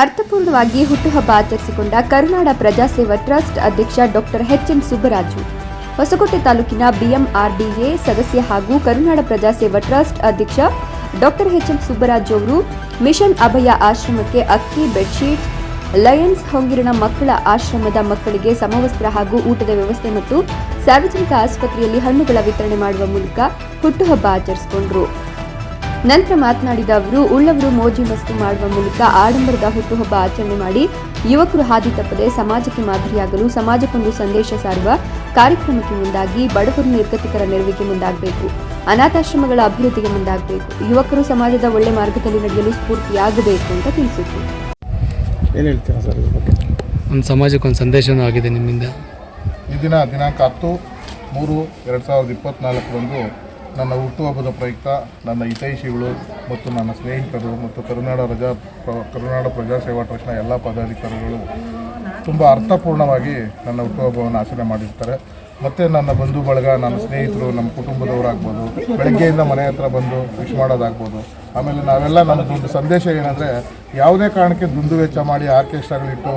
ಅರ್ಥಪೂರ್ಣವಾಗಿ ಹುಟ್ಟುಹಬ್ಬ ಆಚರಿಸಿಕೊಂಡ ಕರುನಾಡ ಪ್ರಜಾಸೇವಾ ಟ್ರಸ್ಟ್ ಅಧ್ಯಕ್ಷ ಡಾಕ್ಟರ್ ಎಚ್ ಸುಬ್ಬರಾಜು. ಹೊಸಕೋಟೆ ತಾಲೂಕಿನ ಬಿಎಂಆರ್ಡಿಎ ಸದಸ್ಯ ಹಾಗೂ ಕರುನಾಡ ಪ್ರಜಾಸೇವಾ ಟ್ರಸ್ಟ್ ಅಧ್ಯಕ್ಷ ಡಾಕ್ಟರ್ ಎಚ್ ಎಂ ಸುಬ್ಬರಾಜು ಅವರು ಮಿಷನ್ ಅಭಯ ಆಶ್ರಮಕ್ಕೆ ಅಕ್ಕಿ, ಬೆಡ್ಶೀಟ್, ಲಯನ್ಸ್ ಹೊಂಗಿರಣ ಮಕ್ಕಳ ಆಶ್ರಮದ ಮಕ್ಕಳಿಗೆ ಸಮವಸ್ತ್ರ ಹಾಗೂ ಊಟದ ವ್ಯವಸ್ಥೆ ಮತ್ತು ಸಾರ್ವಜನಿಕ ಆಸ್ಪತ್ರೆಯಲ್ಲಿ ಹಣ್ಣುಗಳ ವಿತರಣೆ ಮಾಡುವ ಮೂಲಕ ಹುಟ್ಟುಹಬ್ಬ ಆಚರಿಸಿಕೊಂಡರು. ನಂತರ ಮಾತನಾಡಿದ ಅವರು ಉಳ್ಳವರು ಮೋಜಿ ಮಸ್ತು ಮಾಡುವ ಮೂಲಕ ಆಡಂಬರದ ಹುಟ್ಟುಹಬ್ಬ ಆಚರಣೆ ಮಾಡಿ ಯುವಕರು ಹಾದಿ ತಪ್ಪದೆ ಸಮಾಜಕ್ಕೆ ಮಾದರಿಯಾಗಲು ಸಮಾಜಕ್ಕೊಂದು ಸಂದೇಶ ಸಾರುವ ಕಾರ್ಯಕ್ರಮಕ್ಕೆ ಮುಂದಾಗಿ ಬಡವರು ನಿರ್ಗತಿಕರ ನೆರವಿಗೆ ಮುಂದಾಗಬೇಕು. ಅನಾಥಾಶ್ರಮಗಳ ಅಭಿವೃದ್ಧಿಗೆ ಮುಂದಾಗಬೇಕು. ಯುವಕರು ಸಮಾಜದ ಒಳ್ಳೆ ಮಾರ್ಗದಲ್ಲಿ ನಡೆಯಲು ಸ್ಫೂರ್ತಿಯಾಗಬೇಕು ಅಂತ ತಿಳಿಸಿದರು. ಏನು ಹೇಳ್ತೀರಾ ಸರ್ ಒಂದು ಸಮಾಜಕ್ಕೆ ಒಂದು ಸಂದೇಶನೂ ಆಗಿದೆ ನಿಮ್ಮಿಂದ. ಈ ದಿನ ದಿನಾಂಕ ಹತ್ತು ಮೂರು ಎರಡು ಸಾವಿರದ ಇಪ್ಪತ್ತ್ನಾಲ್ಕರಂದು ನನ್ನ ಹುಟ್ಟುಹಬ್ಬದ ಪ್ರಯುಕ್ತ ನನ್ನ ಹಿತೈಷಿಗಳು ಮತ್ತು ನನ್ನ ಸ್ನೇಹಿತರು ಮತ್ತು ಕರುನಾಡ ರಜಾ ಕರುನಾಡ ಪ್ರಜಾಸೇವಾ ಟ್ರಸ್ಟ್ನ ಎಲ್ಲ ಪದಾಧಿಕಾರಿಗಳು ತುಂಬ ಅರ್ಥಪೂರ್ಣವಾಗಿ ನನ್ನ ಹುಟ್ಟುಹಬ್ಬವನ್ನು ಆಚರಣೆ ಮಾಡಿರ್ತಾರೆ. ಮತ್ತು ನನ್ನ ಬಂಧು ಬಳಗ, ನನ್ನ ಸ್ನೇಹಿತರು, ನಮ್ಮ ಕುಟುಂಬದವರಾಗ್ಬೋದು, ಬೆಳಗ್ಗೆಯಿಂದ ಮನೆ ಹತ್ರ ಬಂದು ವಿಶ್ ಮಾಡೋದಾಗ್ಬೋದು, ಆಮೇಲೆ ನಾವೆಲ್ಲ ನಮ್ಮದೊಂದು ಸಂದೇಶ ಏನಂದರೆ ಯಾವುದೇ ಕಾರಣಕ್ಕೆ ದುಂದು ವೆಚ್ಚ ಮಾಡಿ ಆರ್ಕೆಸ್ಟ್ರಾಗಳಿಟ್ಟು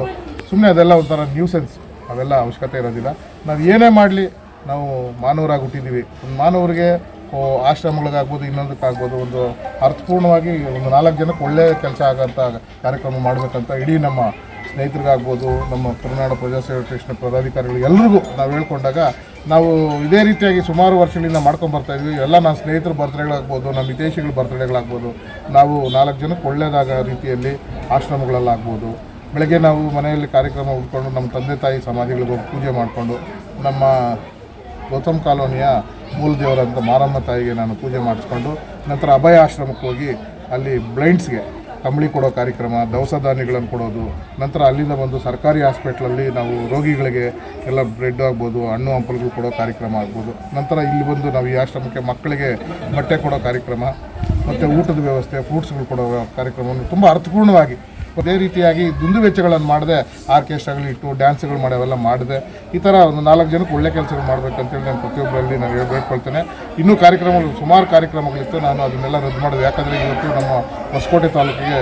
ಸುಮ್ಮನೆ ಅದೆಲ್ಲ ಒಂಥರ ನ್ಯೂಸೆನ್ಸ್ ಅವೆಲ್ಲ ಅವಶ್ಯಕತೆ ಇರೋದಿಲ್ಲ. ನಾವು ಏನೇ ಮಾಡಲಿ, ನಾವು ಮಾನವರಾಗಿ ಹುಟ್ಟಿದ್ದೀವಿ ಮಾನವರಿಗೆ ಆಶ್ರಮಗಳಿಗಾಗ್ಬೋದು, ಇನ್ನೊಂದಕ್ಕಾಗ್ಬೋದು ಒಂದು ಅರ್ಥಪೂರ್ಣವಾಗಿ ಒಂದು ನಾಲ್ಕು ಜನಕ್ಕೆ ಒಳ್ಳೆಯ ಕೆಲಸ ಆಗೋಂಥ ಕಾರ್ಯಕ್ರಮ ಮಾಡಬೇಕಂತ ಇಡೀ ನಮ್ಮ ಸ್ನೇಹಿತರಿಗಾಗ್ಬೋದು, ನಮ್ಮ ಕರ್ನಾಟಕ ಪ್ರಜಾಸೇವಾ ಟ್ರಸ್ಟ್ನ ಪದಾಧಿಕಾರಿಗಳು ಎಲ್ರಿಗೂ ನಾವು ಹೇಳ್ಕೊಂಡಾಗ ನಾವು ಇದೇ ರೀತಿಯಾಗಿ ಸುಮಾರು ವರ್ಷಗಳಿಂದ ಮಾಡ್ಕೊಂಡು ಬರ್ತಾ ಇದ್ವಿ. ಎಲ್ಲ ನಮ್ಮ ಸ್ನೇಹಿತರ ಬರ್ತ್ಡೇಗಳಾಗ್ಬೋದು, ನಮ್ಮ ವಿದೇಶಿಗಳ ಬರ್ತ್ಡೇಗಳಾಗ್ಬೋದು, ನಾವು ನಾಲ್ಕು ಜನಕ್ಕೆ ಒಳ್ಳೆಯದಾಗ ರೀತಿಯಲ್ಲಿ ಆಶ್ರಮಗಳಲ್ಲಾಗ್ಬೋದು. ಬೆಳಗ್ಗೆ ನಾವು ಮನೆಯಲ್ಲಿ ಕಾರ್ಯಕ್ರಮ ಉಟ್ಕೊಂಡು ನಮ್ಮ ತಂದೆ ತಾಯಿ ಸಮಾಧಿಗಳಿಗೆ ಹೋಗಿ ಪೂಜೆ ಮಾಡಿಕೊಂಡು ನಮ್ಮ ಗೌತಮ್ ಕಾಲೋನಿಯ ಮೂಲ ದೇವರಂತ ಮಾರಮ್ಮ ತಾಯಿಗೆ ನಾನು ಪೂಜೆ ಮಾಡಿಸ್ಕೊಂಡು ನಂತರ ಅಭಯ ಆಶ್ರಮಕ್ಕೆ ಹೋಗಿ ಅಲ್ಲಿ ಬ್ಲೈಂಡ್ಸ್ಗೆ ಕಂಬಳಿ ಕೊಡೋ ಕಾರ್ಯಕ್ರಮ, ದವಸ ಧಾನ್ಯಗಳನ್ನು ಕೊಡೋದು, ನಂತರ ಅಲ್ಲಿಂದ ಬಂದು ಸರ್ಕಾರಿ ಹಾಸ್ಪಿಟ್ಲಲ್ಲಿ ನಾವು ರೋಗಿಗಳಿಗೆ ಎಲ್ಲ ಬ್ರೆಡ್ ಆಗ್ಬೋದು, ಹಣ್ಣು ಹಂಪಲುಗಳು ಕೊಡೋ ಕಾರ್ಯಕ್ರಮ ಆಗ್ಬೋದು. ನಂತರ ಇಲ್ಲಿ ಬಂದು ನಾವು ಈ ಆಶ್ರಮಕ್ಕೆ ಮಕ್ಕಳಿಗೆ ಬಟ್ಟೆ ಕೊಡೋ ಕಾರ್ಯಕ್ರಮ ಮತ್ತು ಊಟದ ವ್ಯವಸ್ಥೆ ಫ್ರೂಟ್ಸ್ಗಳು ಕೊಡೋ ಕಾರ್ಯಕ್ರಮವನ್ನು ತುಂಬ ಅರ್ಥಪೂರ್ಣವಾಗಿ ಅದೇ ರೀತಿಯಾಗಿ ದುಂದು ವೆಚ್ಚಗಳನ್ನು ಮಾಡದೆ ಆರ್ಕೆಸ್ಟ್ರಾಗಳು ಇಟ್ಟು ಡ್ಯಾನ್ಸ್ಗಳು ಮಾಡಿ ಅವೆಲ್ಲ ಮಾಡಿದೆ ಈ ಥರ ಒಂದು ನಾಲ್ಕು ಜನಕ್ಕೆ ಒಳ್ಳೆ ಕೆಲಸಗಳು ಮಾಡಬೇಕಂತೇಳಿ ನಾನು ಪ್ರತಿಯೊಬ್ಬರಲ್ಲಿ ನಾನು ಹೇಳ್- ಹೇಳ್ಕೊಳ್ತೇನೆ. ಇನ್ನೂ ಕಾರ್ಯಕ್ರಮಗಳು, ಸುಮಾರು ಕಾರ್ಯಕ್ರಮಗಳಿತ್ತು. ನಾನು ಅದನ್ನೆಲ್ಲ ರದ್ದು ಮಾಡಿದೆ. ಯಾಕಂದರೆ ಇವತ್ತು ನಮ್ಮ ಹೊಸಕೋಟೆ ತಾಲೂಕಿಗೆ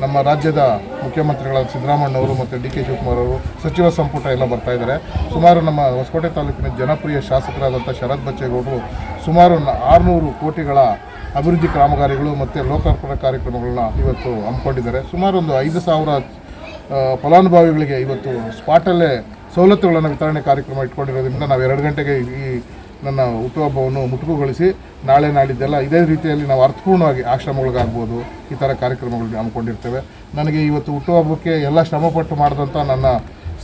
ನಮ್ಮ ರಾಜ್ಯದ ಮುಖ್ಯಮಂತ್ರಿಗಳಾದ ಸಿದ್ದರಾಮಣ್ಣವರು ಮತ್ತು ಡಿ ಕೆ ಶಿವಕುಮಾರ್ ಅವರು, ಸಚಿವ ಸಂಪುಟ ಎಲ್ಲ ಬರ್ತಾ ಇದ್ದಾರೆ. ಸುಮಾರು ನಮ್ಮ ಹೊಸಕೋಟೆ ತಾಲೂಕಿನ ಜನಪ್ರಿಯ ಶಾಸಕರಾದಂಥ ಶರತ್ ಬಚ್ಚೇಗೌಡರು ಸುಮಾರು ಆರುನೂರು ಕೋಟಿಗಳ ಅಭಿವೃದ್ಧಿ ಕಾಮಗಾರಿಗಳು ಮತ್ತು ಲೋಕಾರ್ಪಣೆ ಕಾರ್ಯಕ್ರಮಗಳನ್ನ ಇವತ್ತು ಹಮ್ಮಿಕೊಂಡಿದ್ದಾರೆ. ಸುಮಾರು ಒಂದು ಐದು ಸಾವಿರ ಫಲಾನುಭವಿಗಳಿಗೆ ಇವತ್ತು ಸ್ಪಾಟಲ್ಲೇ ಸವಲತ್ತುಗಳನ್ನು ವಿತರಣೆ ಕಾರ್ಯಕ್ರಮ ಇಟ್ಕೊಂಡಿರೋದ್ರಿಂದ ನಾವು ಎರಡು ಗಂಟೆಗೆ ಈ ನನ್ನ ಹುಟ್ಟುಹಬ್ಬವನ್ನು ಮುಟುಕುಗೊಳಿಸಿ ನಾಳೆ ನಾಡಿದ್ದೆಲ್ಲ ಇದೇ ರೀತಿಯಲ್ಲಿ ನಾವು ಅರ್ಥಪೂರ್ಣವಾಗಿ ಆಶ್ರಮಗಳಿಗಾಗ್ಬೋದು ಈ ಥರ ಕಾರ್ಯಕ್ರಮಗಳನ್ನ ಹಮ್ಮಿಕೊಂಡಿರ್ತೇವೆ. ನನಗೆ ಇವತ್ತು ಹುಟ್ಟುಹಬ್ಬಕ್ಕೆ ಎಲ್ಲ ಶ್ರಮಪಟ್ಟು ಮಾಡಿದಂಥ ನನ್ನ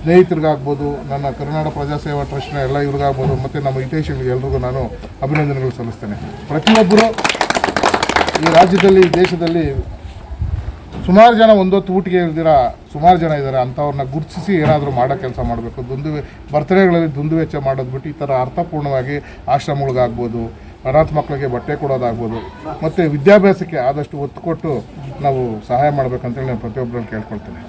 ಸ್ನೇಹಿತರಿಗಾಗ್ಬೋದು, ನನ್ನ ಕರ್ನಾಟಕ ಪ್ರಜಾಸೇವಾ ಟ್ರಸ್ಟ್ನ ಎಲ್ಲ ಇವ್ರಿಗಾಗ್ಬೋದು, ಮತ್ತು ನಮ್ಮ ಹಿತೈಷಿಗಳಿಗೆ ಎಲ್ರಿಗೂ ನಾನು ಅಭಿನಂದನೆಗಳು ಸಲ್ಲಿಸ್ತೇನೆ. ಪ್ರತಿಯೊಬ್ಬರು ಈ ರಾಜ್ಯದಲ್ಲಿ ದೇಶದಲ್ಲಿ ಸುಮಾರು ಜನ ಒಂದೊತ್ತು ಊಟಿಗೆ ಇಲ್ದಿರ, ಸುಮಾರು ಜನ ಇದ್ದಾರೆ ಅಂಥವ್ರನ್ನ ಗುರುತಿಸಿ ಏನಾದರೂ ಮಾಡೋ ಕೆಲಸ ಮಾಡಬೇಕು. ದುಂದು ಬರ್ತಡೇಗಳಲ್ಲಿ ದುಂದು ವೆಚ್ಚ ಮಾಡೋದು ಬಿಟ್ಟು ಈ ಥರ ಅರ್ಥಪೂರ್ಣವಾಗಿ ಆಶ್ರಮಗಳಿಗಾಗ್ಬೋದು, ಅನಾಥ ಮಕ್ಕಳಿಗೆ ಬಟ್ಟೆ ಕೊಡೋದಾಗ್ಬೋದು, ಮತ್ತು ವಿದ್ಯಾಭ್ಯಾಸಕ್ಕೆ ಆದಷ್ಟು ಒತ್ತು ಕೊಟ್ಟು ನಾವು ಸಹಾಯ ಮಾಡಬೇಕಂತೇಳಿ ನಾನು ಪ್ರತಿಯೊಬ್ಬರನ್ನು ಕೇಳ್ಕೊಳ್ತೇನೆ.